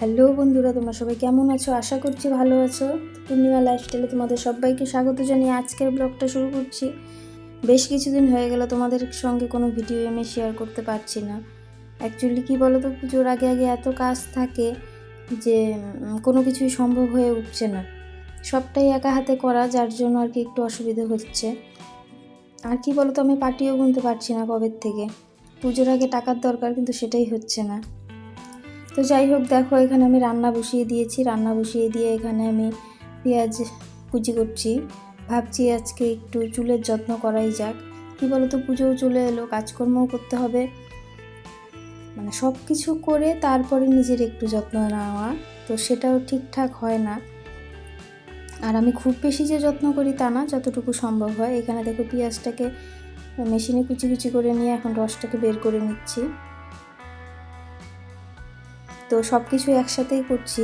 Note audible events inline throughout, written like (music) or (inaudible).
Hello বন্ধুরা, তোমরা সবাই কেমন আছো? আশা করছি ভালো আছো। পূর্ণিমা লাইফস্টাইলে তোমাদের সবাইকে স্বাগত জানিয়ে আজকের ব্লগটা শুরু করছি। বেশ কিছুদিন হয়ে গেল তোমাদের সঙ্গে কোনো ভিডিও আমি শেয়ার করতে পারছি না। অ্যাকচুয়ালি কী বলো তো পুজোর আগে আগে এত কাজ থাকে যে কোনো কিছুই সম্ভব হয়ে উঠছে না। সবটাই একা হাতে করা, যার জন্য আর কি একটু অসুবিধা হচ্ছে। আর কি বলো তো আমি পার্টিও গুনতে পারছি না কবের থেকে। পুজোর আগে টাকার দরকার, কিন্তু সেটাই হচ্ছে না। তো যাই হোক, দেখো, এখানে আমি রান্না বসিয়ে দিয়েছি। রান্না বসিয়ে দিয়ে এখানে আমি পেঁয়াজ কুচি করছি। ভাবছি আজকে একটু চুলের যত্ন করাই যাক। কি তো পুজোও চলে এলো, কাজকর্মও করতে হবে। মানে সব কিছু করে তারপরে নিজের একটু যত্ন নেওয়া, তো সেটাও ঠিকঠাক হয় না। আর আমি খুব বেশি যে যত্ন করি তা না, যতটুকু সম্ভব হয়। এখানে দেখো, পেঁয়াজটাকে মেশিনে কুচি কুচি করে নিয়ে এখন রসটাকে বের করে নিচ্ছি। তো সব কিছু একসাথেই করছি।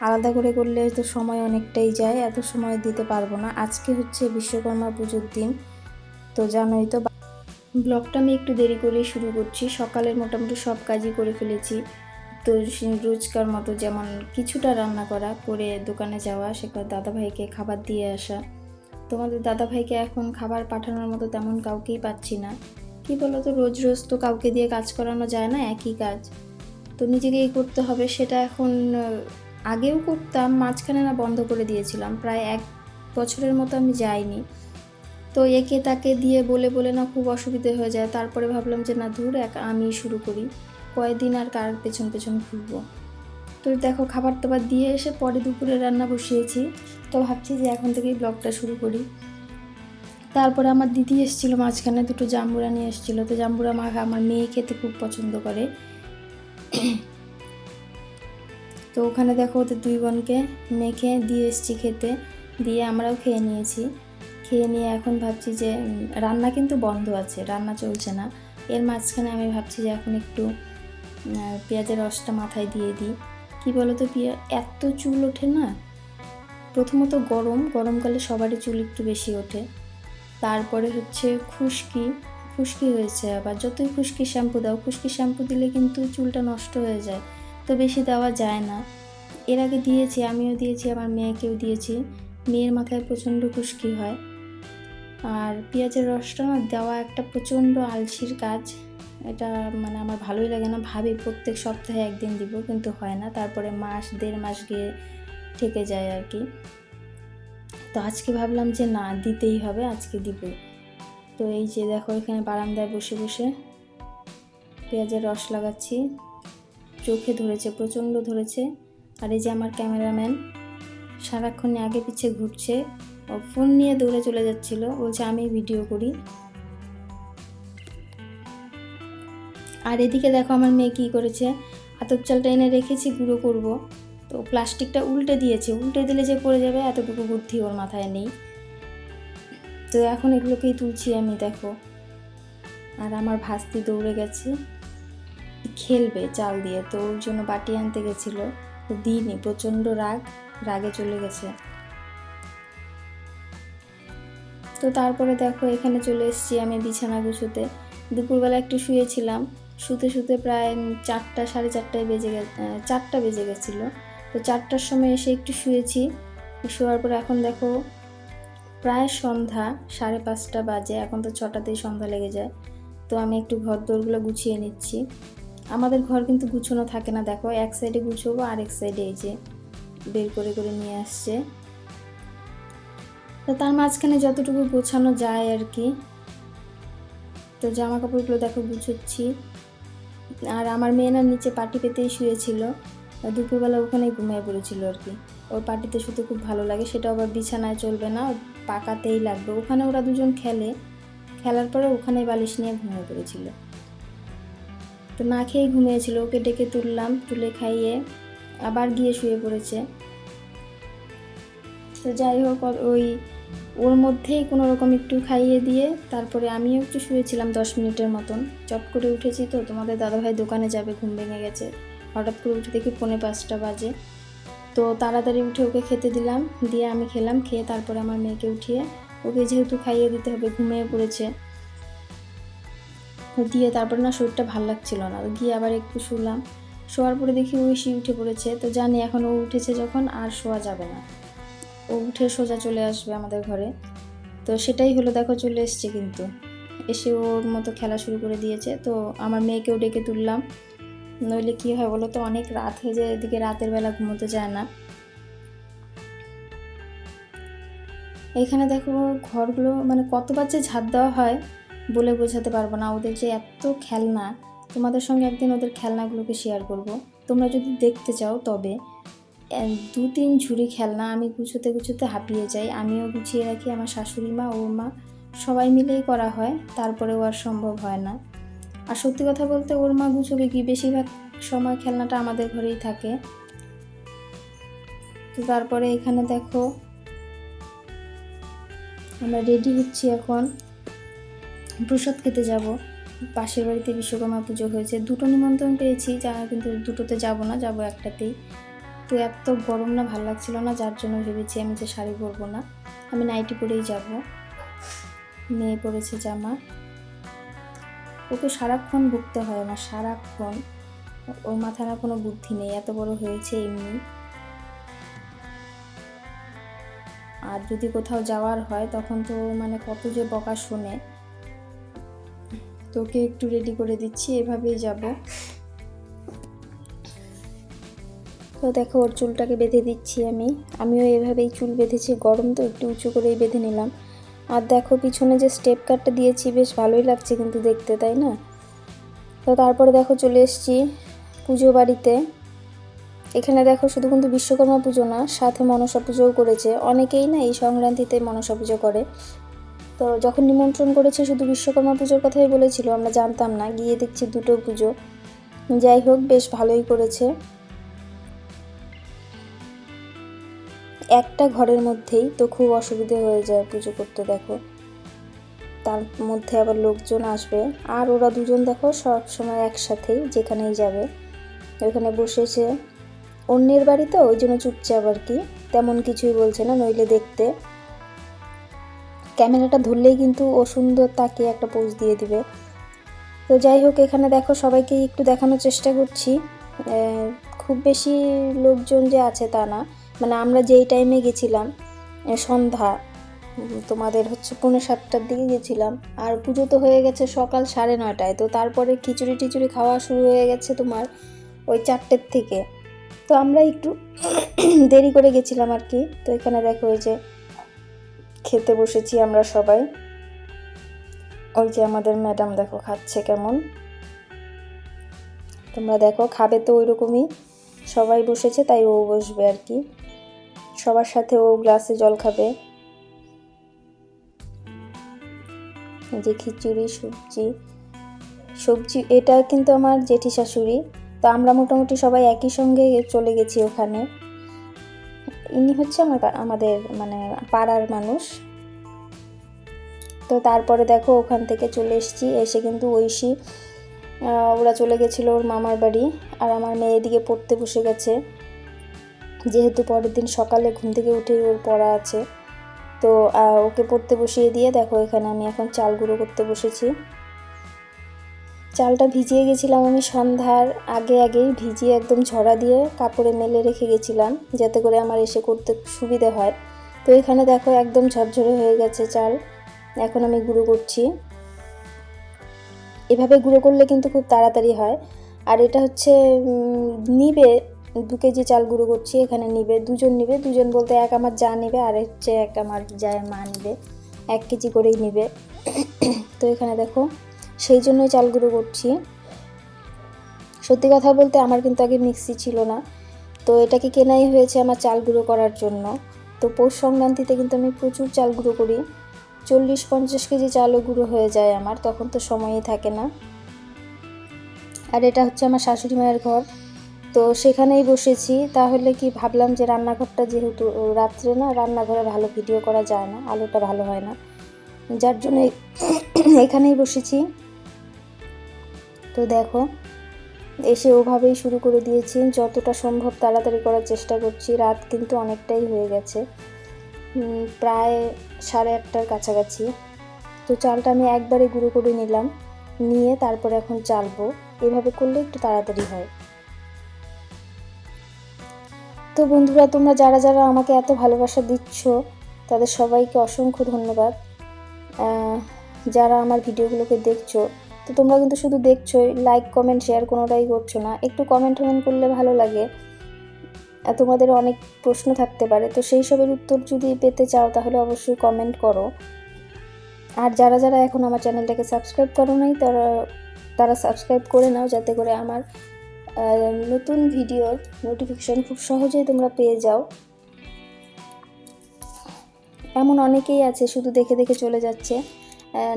আলাদা করে করলে তো সময় অনেকটাই যায়, এত সময় দিতে পারব না। আজকে হচ্ছে বিশ্বকর্মা পুজোর দিন। তো জানোই তো, ব্লগটা আমি একটু দেরি করেই শুরু করছি। সকালের মোটামুটি সব কাজই করে ফেলেছি। তো রোজকার মতো যেমন কিছুটা রান্না করা, করে দোকানে যাওয়া সেখানে দাদাভাইকে খাবার দিয়ে আসা। তোমাদের দাদাভাইকে এখন খাবার পাঠানোর মতো তেমন কাউকেই পাচ্ছি না। কি বলো তো রোজ রোজ তো কাউকে দিয়ে কাজ করানো যায় না, একই কাজ। তো নিজেকেই করতে হবে, সেটা এখন আগেও করতাম, মাঝখানে না বন্ধ করে দিয়েছিলাম, প্রায় এক বছরের মতো আমি যাইনি। তো একে তাকে দিয়ে বলে বলে না খুব অসুবিধে হয়ে যায়, তারপরে ভাবলাম যে না দূর এক আমি শুরু করি, কয়েকদিন আর কার পেছন পেছন ঘুরবো। তো দেখো, খাবার টাবার দিয়ে এসে পরে দুপুরে রান্না বসিয়েছি, তো ভাবছি যে এখন থেকেই ব্লগটা শুরু করি। তারপরে আমার দিদি এসেছিল মাঝখানে, দুটো জাম্বুরা নিয়ে এসেছিল, তো জাম্বুরা মা আমার মেয়ে খেতে খুব পছন্দ করে। (coughs) তো ওখানে দেখো ওদের দুই বোনকে মেখে দিয়ে এসেছি খেতে, দিয়ে আমরাও খেয়ে নিয়েছি। খেয়ে নিয়ে এখন ভাবছি যে রান্না কিন্তু বন্ধ আছে, রান্না চলছে না। এর মাঝখানে আমি ভাবছি যে এখন একটু পেঁয়াজের রসটা মাথায় দিয়ে দিই। কি বলো তো পেঁয়া, এত চুল ওঠে না? প্রথমত গরম, গরমকালে সবারই চুল একটু বেশি ওঠে। তারপরে হচ্ছে খুশকি খুশকি হয়েছে আবার যতই খুশকি শ্যাম্পু দাও, খুশকি শ্যাম্পু দিলে কিন্তু চুলটা নষ্ট হয়ে যায়। তো বেশি দেওয়া যায় না। এর আগে দিয়েছি, আমিও দিয়েছি, আমার মেয়েকেও দিয়েছি। মেয়ের মাথায় প্রচণ্ড খুশকি হয়। আর পেঁয়াজের রসটা না, দেওয়া একটা প্রচণ্ড আলসির কাজ। এটা মানে আমার ভালোই লাগে না, ভাবি প্রত্যেক সপ্তাহে একদিন দিব, কিন্তু হয় না। তারপরে মাস, দেড় মাস গিয়ে থেকে যায় আর কি। তো আজকে ভাবলাম যে না, দিতেই হবে, আজকে দিব তো এই যে দেখো, এখানে বারান্দায় বসে বসে পেঁয়াজের রস লাগাচ্ছি। চোখে ধরেছে, প্রচণ্ড ধরেছে। আর এই যে আমার ক্যামেরাম্যান সারাক্ষণ আগে পিছে ঘুরছে, ও ফোন নিয়ে দৌড়ে চলে যাচ্ছিল, বলছে, আমি ভিডিও করি। আর এদিকে দেখো, আমার মেয়ে কী করেছে, আতপ চালটা এনে রেখেছি, গুঁড়ো করব। তো প্লাস্টিকটা উল্টে দিয়েছে, উল্টে দিলে যে পড়ে যাবে, এতটুকু বুদ্ধি ওর মাথায় নেই। তো এখন এগুলোকেই তুলছি আমি, দেখো। আর আমার ভাস্তি দৌড়ে গেছে। খেলবে চাল দিয়ে, তো ওর জন্য বাটি আনতে গেছিল। দিইনি, প্রচণ্ড রাগ, রাগে চলে গেছে। তো তারপরে দেখো, এখানে চলে এসেছি আমি বিছানা গুছোতে। দুপুরবেলা একটু শুয়েছিলাম। শুতে শুতে প্রায় চারটা, সাড়ে চারটায় বেজে গে চারটা বেজে গেছিল। তো চারটার সময় এসে একটু শুয়েছি। শোয়ার পরে এখন দেখো প্রায় সন্ধ্যা, সাড়ে পাঁচটা বাজে, এখন তো ছটাতেই সন্ধ্যা লেগে যায়। তো আমি একটু ঘর দোরগুলো গুছিয়ে নিচ্ছি। আমাদের ঘর কিন্তু গুছোনো থাকে না, দেখো, এক সাইডে গুছোবো আর এক সাইডে এই যে বের করে করে নিয়ে আসছে। তো তার মাঝখানে যতটুকু গোছানো যায় আর কি। তো জামা কাপড়গুলো দেখো গুছোচ্ছি। আর আমার মেয়ে না নিচে পাটি পেতেই শুয়েছিল। দুপুরবেলা ওখানেই ঘুমিয়ে পড়েছিল আর কি। ওর পাটিতে শুতে খুব ভালো লাগে, সেটা আবার বিছানায় চলবে না পাকাতেই লাগবে। ওখানে ওরা দুজন খেলে। খেলার পরে ওখানে বালিশ নিয়ে ঘুমিয়ে পড়েছিল। তো না খেয়েই ঘুমিয়েছিল। ওকে ডেকে তুললাম, তুলে খাইয়ে আবার গিয়ে শুয়ে পড়েছে। তো যাই হোক ওই ওর মধ্যেই কোনো রকম একটু খাইয়ে দিয়ে তারপরে আমিও একটু শুয়েছিলাম দশ মিনিটের মতন। চট করে উঠেছি তো, তোমাদের দাদাভাই দোকানে যাবে, ঘুম ভেঙে গেছে। হঠাৎ করে উঠে দেখি পৌনে পাঁচটা বাজে। তো তাড়াতাড়ি উঠে ওকে খেতে দিলাম, দিয়ে আমি খেলাম, খেয়ে তারপরে আমার মেয়েকে উঠিয়ে ওকে যেহেতু খাইয়ে দিতে হবে, ঘুমিয়ে পড়েছে। দিয়ে তারপরে না শরীরটা ভালো লাগছিল না গিয়ে আবার একটু শুলাম। শোয়ার পরে দেখি ঐশী উঠে পড়েছে, তো জানি এখন ও উঠেছে যখন আর শোয়া যাবে না। ও উঠে সোজা চলে আসবে আমাদের ঘরে। তো সেটাই হলো, দেখো চলে এসছে কিন্তু। এসে ওর মতো খেলা শুরু করে দিয়েছে, তো আমার মেয়েকেও ডেকে তুললাম। নইলে কী হয় বলো তো, অনেক রাত হয়ে যায়, এদিকে রাতের বেলা ঘুমোতে যায় না। এখানে দেখো ঘরগুলো মানে কতবার যে ঝাড় দেওয়া হয় বলে বোঝাতে পারব না, ওদের যে এত খেলনা, তোমাদের সঙ্গে একদিন ওদের খেলনাগুলোকে শেয়ার করব। তোমরা যদি দেখতে চাও তবে দু তিন ঝুড়ি খেলনা আমি গুছোতে গুছোতে হাঁপিয়ে যাই। আমিও গুছিয়ে রাখি, আমার শাশুড়ি মা ওর মা, সবাই মিলেই করা হয়, তারপরেও আর সম্ভব হয় না। আর সত্যি কথা বলতে ওর মা গুছোবে কি? বেশিরভাগ সময় খেলনাটা আমাদের ঘরেই থাকে। তো তারপরে এখানে দেখো, আমরা রেডি হচ্ছি এখন। প্রসাদ খেতে যাব। পাশের বাড়িতে বিশ্বকর্মা পুজো হয়েছে। দুটো নিমন্ত্রণ পেয়েছি, যা কিন্তু দুটোতে যাব না, যাব একটাতেই। তো এত গরম না, ভালো লাগছিল না, যার জন্য ভেবেছি আমি যে শাড়ি পরবো না। আমি নাইটি পরেই যাব। মেয়ে পরেছে জামা। ওকে সারাক্ষণ ভুগতে হয় আমার, সারাক্ষণ। ওর মাথায় না কোনো বুদ্ধি নেই, এত বড় হয়েছে এমনি। আর যদি কোথাও যাওয়ার হয়, তখন তো মানে কত যে বকা শোনে। তোকে একটু রেডি করে দিচ্ছি, এভাবেই যাব। তো দেখো, ওর চুলটাকে বেঁধে দিচ্ছি আমি। আমিও এভাবেই চুল বেঁধেছি, গরম তো একটু উঁচু করেই বেঁধে নিলাম। আর দেখো পিছনে যে স্টেপ কাটটা দিয়েছি, বেশ ভালোই লাগছে কিন্তু দেখতে, তাই না? তো তারপরে দেখো চলে এসেছি পুজো বাড়িতে। এখানে দেখো শুধু কিন্তু বিশ্বকর্মা পুজো না, সাথে মনসা পুজোও করেছে। অনেকেই না এই সংক্রান্তিতে মনসা পুজো করে। তো যখন নিমন্ত্রণ করেছে শুধু বিশ্বকর্মা পুজোর কথাই বলেছিল, আমরা জানতাম না। গিয়ে দেখছি দুটো পুজো। যাই হোক, বেশ ভালোই করেছে। একটা ঘরের মধ্যেই তো খুব অসুবিধে হয়ে যায় পুজো করতে, দেখো। তার মধ্যে আবার লোকজন আসবে। আর ওরা দুজন, দেখো, সব সময় একসাথেই যেখানেই যাবে। ওখানে বসেছে। অন্যের বাড়ি তো, ওই জন্য চুপচাপ আর কি। তেমন কিছুই বলছে না, নইলে দেখতে। ক্যামেরাটা ধরলেই কিন্তু ও সুন্দর তাকে একটা পোজ দিয়ে দিবে। তো যাই হোক, এখানে দেখো সবাইকে একটু দেখানোর চেষ্টা করছি। খুব বেশি লোকজন যে আছে তা না। মানে আমরা যেই টাইমে গেছিলাম সন্ধ্যা তোমাদের হচ্ছে পৌনে সাতটার দিকে গেছিলাম। আর পুজো তো হয়ে গেছে সকাল সাড়ে নয়টায়, তো তারপরে খিচুড়ি টিচুড়ি খাওয়া শুরু হয়ে গেছে তোমার ওই চারটের থেকে। তো আমরা একটু (coughs) দেরি করে গেছিলাম আর কি, তো এখানে দেখো ওই যে খেতে বসেছি আমরা সবাই। ওই যে আমাদের ম্যাডাম দেখো খাচ্ছে কেমন। তোমরা দেখো, খাবে তো ওই রকমই সবাই বসেছে তাই ও বসবে আর কি। সবার সাথে ও গ্লাসে জল খাবে। যে খিচুড়ি, সবজি সবজি, এটা কিন্তু আমার জেঠি শাশুড়ি। তো আমরা মোটামুটি সবাই একই সঙ্গে চলে গেছি ওখানে। ইনি হচ্ছে আমার আমাদের মানে পাড়ার মানুষ। তো তারপরে দেখো ওখান থেকে চলে এসেছি, এসে কিন্তু ঐশী ওরা চলে গেছিল ওর মামার বাড়ি। আর আমার মেয়ে এদিকে পড়তে বসে গেছে। যেহেতু পরের দিন সকালে ঘুম থেকে উঠেই ওর পড়া আছে। তো ওকে পড়তে বসিয়ে দিয়ে দেখো এখানে আমি এখন চাল গুঁড়ো করতে বসেছি। চালটা ভিজিয়ে গেছিলাম আমি সন্ধ্যার আগে আগেই ভিজিয়ে একদম ঝরা দিয়ে কাপড়ে মেলে রেখে গেছিলাম যাতে করে আমার এসে করতে সুবিধে হয়। তো এখানে দেখো একদম ঝরঝরে হয়ে গেছে চাল। এখন আমি গুঁড়ো করছি। এভাবে গুঁড়ো করলে কিন্তু খুব তাড়াতাড়ি হয়। আর এটা হচ্ছে নিবে দু কেজি চাল গুঁড়ো করছি, এখানে নিবে, দুজন নিবে, দুজন বলতে এক আমার যা নিবে, আর হচ্ছে এক আমার যায় মা নিবে, এক কেজি করেই নিবে। (clears throat) তো এখানে দেখো, সেই জন্যই চাল গুঁড়ো করছি। সত্যি কথা বলতে আমার কিন্তু আগে মিক্সি ছিল না, তো এটাকে কেনাই হয়েছে আমার চাল গুঁড়ো করার জন্য। তো পৌষ সংক্রান্তিতে কিন্তু আমি প্রচুর চাল গুঁড়ো করি। চল্লিশ পঞ্চাশ কেজি চালও গুঁড়ো হয়ে যায় আমার, তখন তো সময়ই থাকে না। আর এটা হচ্ছে আমার শাশুড়ি মায়ের ঘর। তো সেখানেই বসেছি। তাহলে কি ভাবলাম যে রান্নাঘরটা যেহেতু রাত্রে না রান্নাঘরে ভালো ভিডিও করা যায় না, আলোটা ভালো হয় না। যার জন্য (coughs) এখানেই বসেছি। তো দেখো, এসে ওভাবেই শুরু করে দিয়েছি। যতটা সম্ভব তাড়াতাড়ি করার চেষ্টা করছি। রাত কিন্তু অনেকটাই হয়ে গেছে। প্রায় সাড়ে আটটার কাছাকাছি। তো চালটা আমি একবারে গুঁড়ো করে নিলাম। নিয়ে তারপরে এখন চালবো। এভাবে করলে একটু তাড়াতাড়ি হয়। তো বন্ধুরা, তোমরা যারা যারা আমাকে এত ভালোবাসা দিচ্ছ, তাদের সবাইকে অসংখ্য ধন্যবাদ। যারা আমার ভিডিওগুলোকে দেখছ, তো তোমরা কিন্তু শুধু দেখছোই লাইক কমেন্ট শেয়ার কোনোটাই করছ না। একটু কমেন্ট টমেন্ট করলে ভালো লাগে। তোমাদের অনেক প্রশ্ন থাকতে পারে। তো সেই সবের উত্তর যদি পেতে চাও, তাহলে অবশ্যই কমেন্ট করো। আর যারা যারা এখন আমার চ্যানেলটাকে সাবস্ক্রাইব করো নাই, তারা তারা সাবস্ক্রাইব করে নাও, যাতে করে আমার নতুন ভিডিওর নোটিফিকেশন খুব সহজেই তোমরা পেয়ে যাও। এমন অনেকেই আছে শুধু দেখে দেখে চলে যাচ্ছে।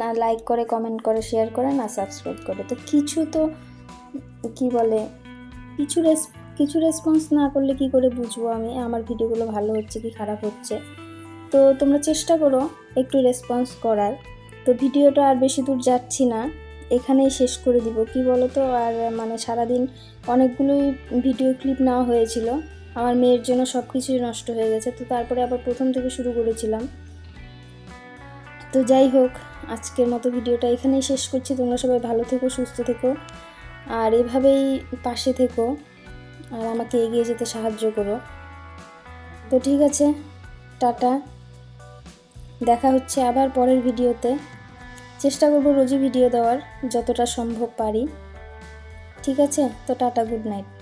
না লাইক করে কমেন্ট করে শেয়ার করে, না সাবস্ক্রাইব করে। তো কিছু তো, কি বলে, কিছু রেস কিছু রেসপন্স না করলে কি করে বুঝব আমি? আমার ভিডিওগুলো ভালো হচ্ছে কি খারাপ হচ্ছে? তো তোমরা চেষ্টা করো একটু রেসপন্স করার। তো ভিডিওটা আর বেশি দূর যাচ্ছি না। এখানেই শেষ করে দিব। কি বলো তো আর মানে সারাদিন অনেকগুলোই ভিডিও ক্লিপ নেওয়া হয়েছিল। আমার মেয়ের জন্য সব কিছুই নষ্ট হয়ে গেছে। তো তারপরে আবার প্রথম থেকে শুরু করেছিলাম। তো যাই হোক, আজকের মতো ভিডিওটা এখানেই শেষ করছি। তোমরা সবাই ভালো থেকো, সুস্থ থেকো। আর এভাবেই পাশে থেকো। আর আমাকে এগিয়ে যেতে সাহায্য করো। তো ঠিক আছে, টাটা। দেখা হচ্ছে আবার পরের ভিডিওতে চেষ্টা করব রোজই ভিডিও দেওয়ার যতটা সম্ভব পারি। ঠিক আছে? তো টাটা গুড নাইট